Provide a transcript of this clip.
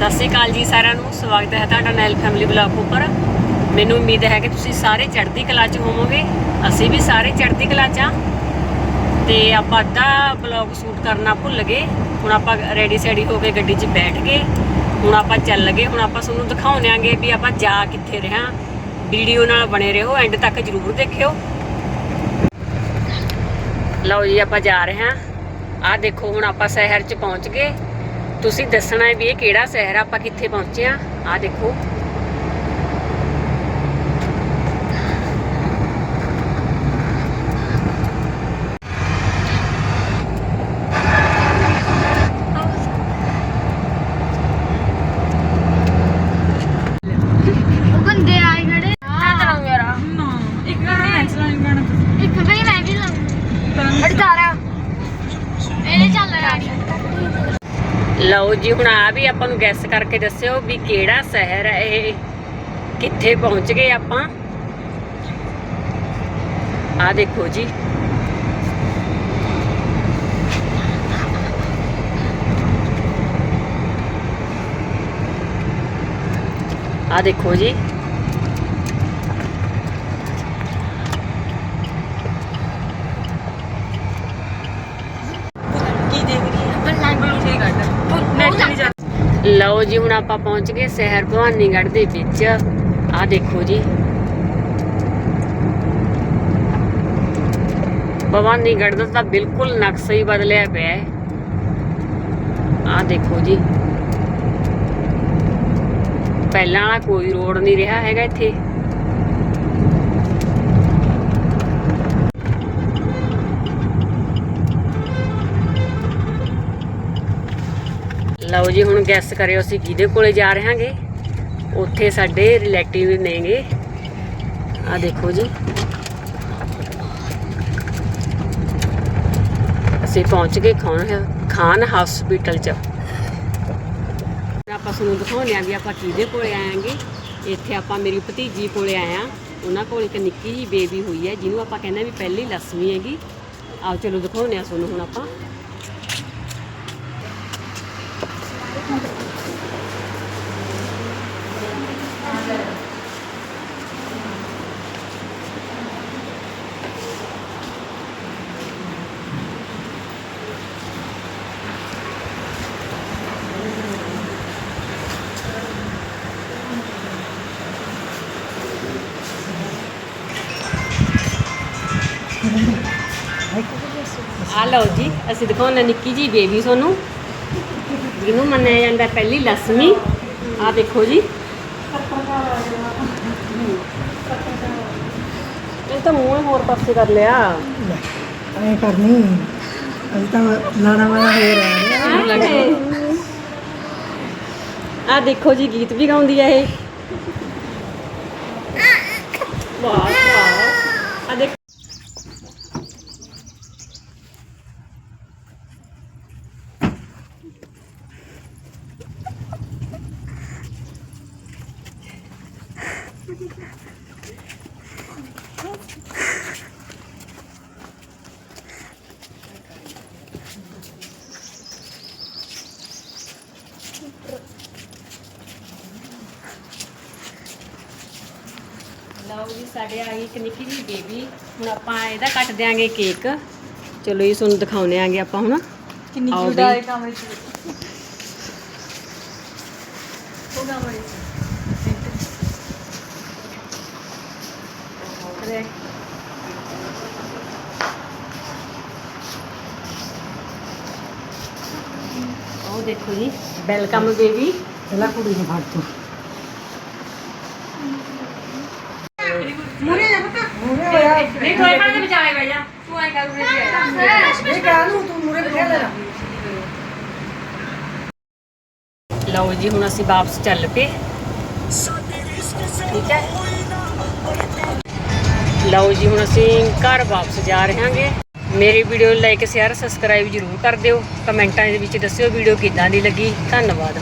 ਸਤਿ ਸ਼੍ਰੀ ਅਕਾਲ ਜੀ ਸਾਰਿਆਂ ਨੂੰ, ਸਵਾਗਤ ਹੈ ਤੁਹਾਡਾ ਨੈਲ ਫੈਮਿਲੀ ਬਲੌਗ ਉੱਪਰ। ਮੈਨੂੰ ਉਮੀਦ ਹੈ ਕਿ ਤੁਸੀਂ ਸਾਰੇ ਚੜ੍ਹਦੀ ਕਲਾ 'ਚ ਹੋਵੋਗੇ, ਅਸੀਂ ਵੀ ਸਾਰੇ ਚੜ੍ਹਦੀ ਕਲਾ 'ਚ ਹਾਂ। ਤੇ ਆਪਾਂ ਅੱਧਾ ਬਲੌਗ ਸ਼ੂਟ ਕਰਨਾ ਭੁੱਲ ਗਏ, ਹੁਣ ਆਪਾਂ ਰੈਡੀ ਸੈਡੀ ਹੋ ਕੇ ਗੱਡੀ 'ਚ ਬੈਠ ਗਏ। ਹੁਣ ਆਪਾਂ ਚੱਲ ਗਏ, ਹੁਣ ਆਪਾਂ ਤੁਹਾਨੂੰ ਦਿਖਾਉਣਾਂਗੇ ਵੀ ਆਪਾਂ ਜਾ ਕਿੱਥੇ ਰਹੇ ਵੀਡੀਓ ਨਾਲ ਬਣੇ ਰਹੋ ਐਂਡ ਤੱਕ ਜਰੂਰ ਦੇਖਿਓ। ਲਓ ਜੀ, ਆਪਾਂ ਜਾ ਰਹੇ ਹਾਂ। ਆਹ ਦੇਖੋ, ਹੁਣ ਆਪਾਂ ਸ਼ਹਿਰ 'ਚ ਪਹੁੰਚ ਗਏ। ਤੁਸੀਂ ਦੱਸਣਾ ਹੈ ਵੀ ਇਹ ਕਿਹੜਾ ਸ਼ਹਿਰ ਆ ਆਪਾਂ ਕਿੱਥੇ ਪਹੁੰਚੇ ਆ ਆਹ ਦੇਖੋ। ਇੱਕ ਮੈਂ ਵੀ ਲਾਉਂ ਲਓ ਜੀ, ਹੁਣ ਆ ਵੀ ਆਪਾਂ ਨੂੰ ਗੈਸ ਕਰਕੇ ਦੱਸਿਓ ਵੀ ਕਿਹੜਾ ਸ਼ਹਿਰ ਹੈ ਇਹ? ਕਿੱਥੇ ਪਹੁੰਚ ਗਏ ਆਪਾਂ? ਆ ਦੇਖੋ ਜੀ। ਆ ਦੇਖੋ ਜੀ ਕੀ ਦੇਖ ਰਹੀ ਹੈ ਬੱਲਾਂਗੀ ਠੀਕ ਹੈ ਨੈਟ ਨਹੀਂ ਜਾ ਲਓ ਜੀ, ਹੁਣ ਆਪਾਂ ਪਹੁੰਚ ਗਏ ਸ਼ਹਿਰ ਭਵਾਨੀਗੜ੍ਹ ਦੇ ਵਿੱਚ। ਆਹ ਦੇਖੋ ਜੀ। ਭਵਾਨੀਗੜ੍ਹ ਦਾ ਤਾਂ ਬਿਲਕੁਲ ਨਕਸ਼ਾ ਹੀ ਬਦਲਿਆ ਪਿਆ ਹੈ। ਆਹ ਦੇਖੋ ਜੀ। ਪਹਿਲਾਂ ਵਾਲਾ ਕੋਈ ਰੋਡ ਨਹੀਂ ਰਿਹਾ ਹੈਗਾ ਇੱਥੇ। ਲਓ ਜੀ, ਹੁਣ ਗੈਸ ਕਰਿਓ ਅਸੀਂ ਕਿਹਦੇ ਕੋਲੇ ਜਾ ਰਹੇ ਹਾਂਗੇ ਉੱਥੇ ਸਾਡੇ ਰਿਲੇਟਿਵ ਨੇਗੇ। ਆ ਦੇਖੋ ਜੀ। ਅਸੀਂ ਪਹੁੰਚ ਗਏ ਖਾਨ ਖਾਨ ਹਸਪੀਟਲ ਚ। ਆਪਾਂ ਤੁਹਾਨੂੰ ਦਿਖਾਉਂਦੇ ਆ ਵੀ ਆਪਾਂ ਕਿਹਦੇ ਕੋਲੇ ਆਏਾਂਗੇ। ਇੱਥੇ ਆਪਾਂ ਮੇਰੀ ਭਤੀਜੀ ਕੋਲੇ ਆਏ ਆ ਉਹਨਾਂ ਕੋਲ ਇੱਕ ਨਿੱਕੀ ਜੀ ਬੇਬੀ ਹੋਈ ਹੈ, ਜਿਹਨੂੰ ਆਪਾਂ ਕਹਿੰਦੇ ਆ ਵੀ ਪਹਿਲੀ ਲక్ష్ਮੀ ਹੈਗੀ। ਆਓ ਚਲੋ ਦਿਖਾਉਂਦੇ ਆ ਤੁਹਾਨੂੰ ਹੁਣ ਆਪਾਂ। ਆ ਲਓ ਜੀ ਅਸੀਂ ਦਿਖਾਉਂਦੇ ਨਿੱਕੀ ਜੀ ਬੇਬੀ ਤੁਹਾਨੂੰ ਜਿਹਨੂੰ ਮੰਨਿਆ ਜਾਂਦਾ ਪਹਿਲੀ ਲక్ష్ਮੀ ਆ ਦੇਖੋ ਜੀ। ਇਹ ਤਾਂ ਮੂੰਹ ਹੋਰ ਪਾਸੇ ਕਰ ਲਿਆ। ਐ ਕਰਨੀ। ਅਸੀਂ ਤਾਂ ਲਾਣਾ ਵਾਲਾ ਹੋ ਰਿਹਾ। ਆ ਦੇਖੋ ਜੀ ਗੀਤ ਵੀ ਗਾਉਂਦੀ ਆ ਇਹ। ਵਾਹ ਵਾਹ। ਆ ਦੇਖ ਲਓ ਜੀ ਸਾਡੇ ਆ ਗਈ ਇੱਕ ਨਿੱਕੀ ਜਿਹੀ ਬੇਬੀ ਹੁਣ ਆਪਾਂ ਇਹਦਾ ਕੱਟ ਦਿਆਂਗੇ ਕੇਕ ਚਲੋ ਇਹ ਤੁਹਾਨੂੰ ਦਿਖਾਉਣੇ ਆਂਗੇ ਆਪਾਂ ਹੁਣ। ਕਿੰਨੀ ਆਓ ਕਿਊਟ ਬਈ। ਆਏ ਕਮਰੇ ਚ। ਉਹ ਕਮਰੇ ਚ। ਅਰੇ ਉਹ ਦੇਖੋ ਜੀ ਵੈਲਕਮ ਬੇਬੀ ਪਹਿਲਾਂ ਕੁੜੀ ਨੂੰ ਫੜ ਤੂੰ। ਨਹੀਂ ਕੋਈ ਪਾਣੀ ਦੇ ਵਿਚਾਲੇ ਬਹਿ ਜਾ। ਤੂੰ ਆਏ ਕਰ ਉਰੇ ਜੀ। ਇਹ ਕਾਹ ਨੂੰ ਤੂੰ ਮੂਰੇ ਬਿਠਾ ਲੈ। ਲਓ ਜੀ ਹੁਣ ਅਸੀਂ ਵਾਪਸ ਚੱਲ ਪਏ। ਠੀਕ ਹੈ? ਲਓ ਜੀ, ਹੁਣ ਅਸੀਂ ਘਰ ਵਾਪਸ ਜਾ ਰਹੇ ਹਾਂਗੇ ਮੇਰੀ ਵੀਡੀਓ ਨੂੰ ਲਾਈਕ ਸ਼ੇਅਰ ਸਬਸਕ੍ਰਾਈਬ ਜਰੂਰ ਕਰ ਦਿਓ। ਕਮੈਂਟਾਂ ਦੇ ਵਿੱਚ ਦੱਸਿਓ ਵੀਡੀਓ ਕਿੱਦਾਂ ਦੀ ਲੱਗੀ। ਧੰਨਵਾਦ।